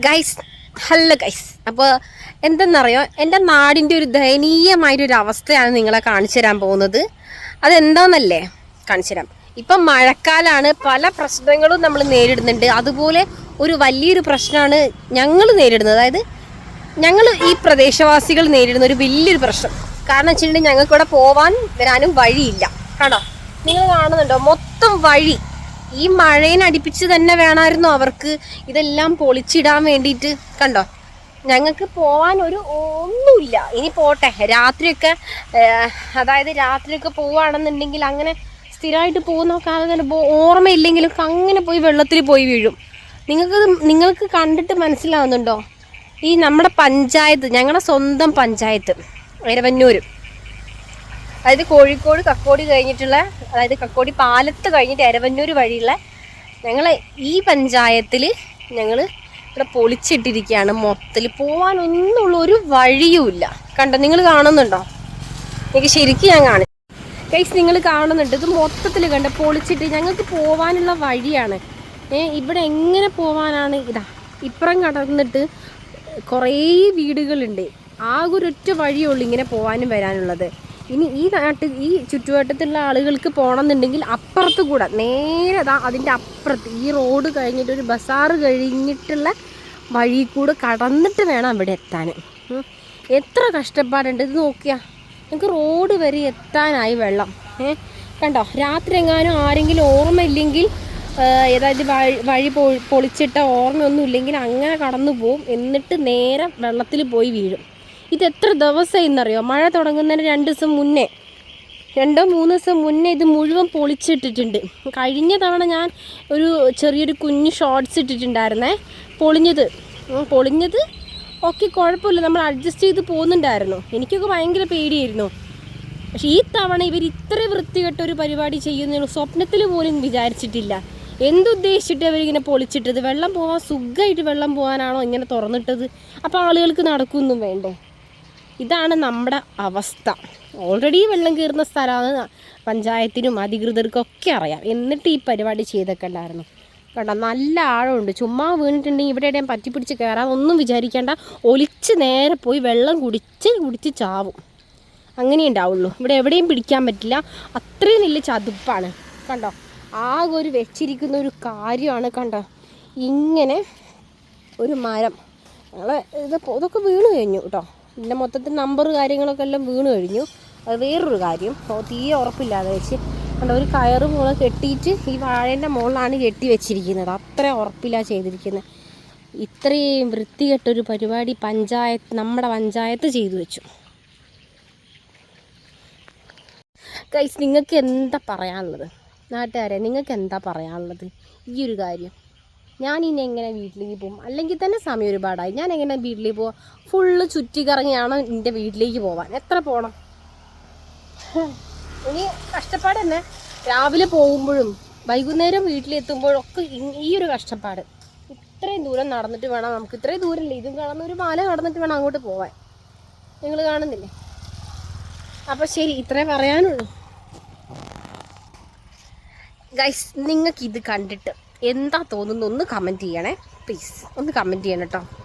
Guys hello guys അപ്പോൾ എന്തെന്നറിയോ? എന്റെ നാടിന്റെ ഒരു ദയനീയമായൊരു അവസ്ഥയാണ് നിങ്ങളെ കാണിച്ചു തരാൻ പോകുന്നത്. അതെന്താണെന്നല്ലേ കാണിച്ചു തരാം. ഇപ്പം മഴക്കാലാണ് പല പ്രശ്നങ്ങളും നമ്മൾ നേരിടുന്നുണ്ട്. അതുപോലെ ഒരു വലിയൊരു പ്രശ്നമാണ് ഞങ്ങൾ നേരിടുന്നത്. അതായത് ഞങ്ങൾ ഈ പ്രദേശവാസികൾ നേരിടുന്ന ഒരു വലിയൊരു പ്രശ്നം. കാരണം വെച്ചിട്ടുണ്ടെങ്കിൽ ഞങ്ങൾക്കിവിടെ പോവാൻ വരാനും വഴിയില്ല. കണ്ടോ? നിങ്ങൾ കാണുന്നുണ്ടോ? മൊത്തം വഴി ഈ മഴയിനടിപ്പിച്ച് തന്നെ വേണമായിരുന്നു അവർക്ക്. ഇതെല്ലാം പൊളിച്ചിടാൻ വേണ്ടിയിട്ട്. കണ്ടോ? ഞങ്ങൾക്ക് പോവാൻ ഒരു ഒന്നുമില്ല. ഇനി പോട്ടെ. രാത്രിയൊക്കെ അതായത് രാത്രിയൊക്കെ പോവുകയാണെന്നുണ്ടെങ്കിൽ അങ്ങനെ സ്ഥിരമായിട്ട് പോകുന്ന കാലം ഓർമ്മയില്ലെങ്കിലും അങ്ങനെ പോയി വെള്ളത്തിൽ പോയി വീഴും. നിങ്ങൾക്ക് നിങ്ങൾക്ക് കണ്ടിട്ട് മനസ്സിലാവുന്നുണ്ടോ? ഈ നമ്മുടെ പഞ്ചായത്ത് ഞങ്ങളുടെ സ്വന്തം പഞ്ചായത്ത് എരവന്നൂർ അതായത് കോഴിക്കോട് കക്കോടി കഴിഞ്ഞിട്ടുള്ള അതായത് കക്കോടി പാലത്ത് കഴിഞ്ഞിട്ട് എരവന്നൂർ വഴിയുള്ള ഞങ്ങൾ ഈ പഞ്ചായത്തിൽ ഞങ്ങൾ ഇവിടെ പൊളിച്ചിട്ടിരിക്കുകയാണ് മൊത്തത്തിൽ പോകാനൊന്നുള്ള ഒരു വഴിയുമില്ല. കണ്ടോ? നിങ്ങൾ കാണുന്നുണ്ടോ? എനിക്ക് ശരിക്കും ഞാൻ കാണും കൈസ് നിങ്ങൾ കാണുന്നുണ്ട്. ഇത് മൊത്തത്തിൽ കണ്ട? പൊളിച്ചിട്ട് ഞങ്ങൾക്ക് പോവാനുള്ള വഴിയാണ്. ഏ ഇവിടെ എങ്ങനെ പോവാനാണ്? ഇതാ ഇപ്പുറം കടന്നിട്ട് കുറേ വീടുകളുണ്ട്. ആകെ ഒരൊറ്റ വഴിയേ ഉള്ളൂ ഇങ്ങനെ പോകാനും വരാനുള്ളത്. ഇനി ഈ നാട്ടിൽ ഈ ചുറ്റുവട്ടത്തുള്ള ആളുകൾക്ക് പോകണമെന്നുണ്ടെങ്കിൽ അപ്പുറത്ത് കൂടെ നേരെ അതാ അതിന്റെ അപ്പുറത്ത് ഈ റോഡ് കഴിഞ്ഞിട്ട് ഒരു ബസാറ് കഴിഞ്ഞിട്ടുള്ള വഴി കൂടെ കടന്നിട്ട് വേണം അവിടെ എത്താൻ. എത്ര കഷ്ടപ്പാടുണ്ട്. ഇത് നോക്കിയാ. ഞങ്ങൾക്ക് റോഡ് വരെ എത്താനായി വെള്ളം. കണ്ടോ? രാത്രി എങ്ങാനും ആരെങ്കിലും ഓർമ്മ ഇല്ലെങ്കിൽ ഏതായത് വഴി വഴി പൊളിച്ചിട്ട ഓർമ്മയൊന്നും ഇല്ലെങ്കിൽ അങ്ങനെ കടന്നു പോവും. എന്നിട്ട് നേരെ വെള്ളത്തിൽ പോയി വീഴും. ഇത് എത്ര ദിവസമായി എന്നറിയോ മഴ തുടങ്ങുന്നതിന് രണ്ട് ദിവസം മുന്നേ. രണ്ടോ മൂന്ന് ദിവസം മുന്നേ ഇത് മുഴുവൻ പൊളിച്ചിട്ടിട്ടുണ്ട്. കഴിഞ്ഞ തവണ ഞാൻ ഒരു ചെറിയൊരു കുഞ്ഞ് ഷോർട്സ് ഇട്ടിട്ടുണ്ടായിരുന്നേ. പൊളിഞ്ഞത്. പൊളിഞ്ഞത്. ഓക്കെ കുഴപ്പമില്ല. നമ്മൾ അഡ്ജസ്റ്റ് ചെയ്ത് പോകുന്നുണ്ടായിരുന്നു. എനിക്കൊക്കെ ഭയങ്കര പേടിയായിരുന്നു. പക്ഷേ ഈ തവണ ഇവർ ഇത്ര വൃത്തികെട്ട ഒരു പരിപാടി ചെയ്യുന്ന സ്വപ്നത്തിൽ പോലും വിചാരിച്ചിട്ടില്ല. എന്തുദ്ദേശിച്ചിട്ട് അവരിങ്ങനെ പൊളിച്ചിട്ടത്? വെള്ളം പോകാൻ സുഖമായിട്ട് വെള്ളം പോകാനാണോ ഇങ്ങനെ തുറന്നിട്ടത്? അപ്പോൾ ആളുകൾക്ക് നടക്കുമൊന്നും വേണ്ടേ? ഇതാണ് നമ്മുടെ അവസ്ഥ. ഓൾറെഡി വെള്ളം കയറുന്ന സ്ഥലമാണ് പഞ്ചായത്തിനും അധികൃതർക്കൊക്കെ അറിയാം. എന്നിട്ട് ഈ പരിപാടി ചെയ്തൊക്കെ ഉണ്ടായിരുന്നു കണ്ടോ നല്ല ആഴമുണ്ട്. ചുമ്മാ വീണിട്ടുണ്ടെങ്കിൽ ഇവിടെ എവിടെയും പറ്റിപ്പിടിച്ച് കയറാൻ ഒന്നും വിചാരിക്കേണ്ട. ഒലിച്ച് നേരെ പോയി വെള്ളം കുടിച്ച് കുടിച്ച് ചാവും. അങ്ങനെ ഉണ്ടാവുള്ളൂ. ഇവിടെ എവിടെയും പിടിക്കാൻ പറ്റില്ല. അത്രയും വലിയ ചതുപ്പാണ്. കണ്ടോ ആകെ ഒരു വെച്ചിരിക്കുന്ന ഒരു കാര്യമാണ് കണ്ടോ. ഇങ്ങനെ ഒരു മരം. ഞങ്ങൾ ഇത് ഇതൊക്കെ വീണ് കഴിഞ്ഞു കേട്ടോ. പിന്നെ മൊത്തത്തിൽ നമ്പർ കാര്യങ്ങളൊക്കെ എല്ലാം വീണ് കഴിഞ്ഞു. അത് വേറൊരു കാര്യം. തീരെ ഉറപ്പില്ലാതെ വെച്ച്. കണ്ടോ ഒരു കയറ് പോലെ കെട്ടിയിട്ട് ഈ വാഴേന്റെ മുകളിലാണ് കെട്ടി വെച്ചിരിക്കുന്നത്. അത്ര ഉറപ്പില്ല ചെയ്തിരിക്കുന്നത് ഇത്രയും വൃത്തികെട്ടൊരു പരിപാടി പഞ്ചായത്ത് നമ്മുടെ പഞ്ചായത്ത് ചെയ്തു വെച്ചു. ഗൈസ് നിങ്ങൾക്ക് എന്താ പറയാനുള്ളത്? നാട്ടുകാരെ നിങ്ങൾക്ക് എന്താ പറയാനുള്ളത്? ഈ ഒരു കാര്യം. ഞാൻ ഇനി എങ്ങനെ വീട്ടിലേക്ക് പോകും? അല്ലെങ്കിൽ തന്നെ സമയം ഒരുപാടായി. ഞാൻ എങ്ങനെ വീട്ടിലേക്ക് പോവാം? ഫുള്ള് ചുറ്റി കറങ്ങിയാണ് എന്റെ വീട്ടിലേക്ക് പോവാൻ? എത്ര പോകണം ഇനി കഷ്ടപ്പാട് തന്നെ. രാവിലെ പോകുമ്പോഴും വൈകുന്നേരം വീട്ടിലെത്തുമ്പോഴും ഒക്കെ ഈ- ഈ ഒരു കഷ്ടപ്പാട്. ഇത്രയും ദൂരം നടന്നിട്ട് വേണം നമുക്ക്. ഇത്രയും ദൂരമില്ല ഇതും കാണുന്ന ഒരു മാല കടന്നിട്ട് വേണം അങ്ങോട്ട് പോവാൻ. നിങ്ങൾ കാണുന്നില്ലേ? അപ്പം ശരി ഇത്രേ പറയാനുള്ളൂ. ഗൈസ് നിങ്ങൾക്ക് ഇത് കണ്ടിട്ട് എന്താ തോന്നുന്നു? ഒന്ന് കമന്റ് ചെയ്യണേ. പ്ലീസ് ഒന്ന് കമന്റ് ചെയ്യണം കേട്ടോ.